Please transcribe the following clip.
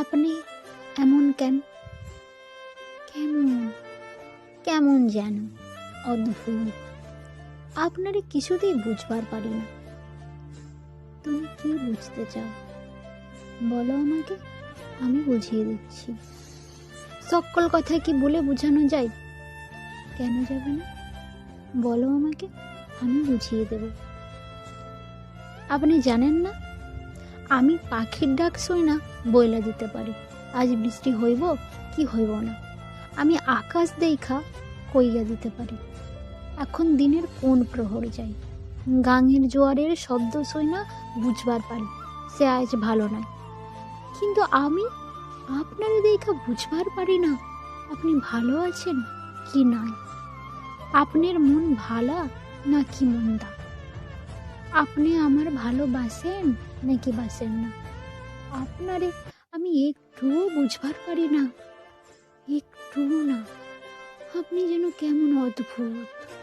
আপনি এমন কেন? কেমন? কেমন যেন? অদ্ভুত। আপনারে কিছুতেই বুঝবার পারি না। তুমি কি বুঝতে চাও? বলো আমাকে। আমি বুঝিয়ে দিচ্ছি। সকল কথা কি বলে বোঝানো যায়? কেন যাবে না? বলো আমাকে। আমি বুঝিয়ে দেব। আপনি জানেন না? আমি পাখির ডাক শুই না, বইলা দিতে পারি। আজ বৃষ্টি হইব, কি হইব না। আমি আকাশ দেখা কইয়া দিতে পারি। এখন দিনের কোন প্রহর যাই। গাঙের জোয়ারের শব্দ শুই না, বুঝবার পারি, সে আজ ভালো নয় কিন্তু আমি আপনার দেখা বুঝবার পারি না, আপনি ভালো আছেন কি নাই? আপনার মন ভালা না কি মন্দা? আপনি আমার ভালোবাসেন? নাকি বাসেন না? আপনারে আমি একটুও বুঝবার পারি না। একটুও না। আপনি যেন কেমন অদ্ভুত।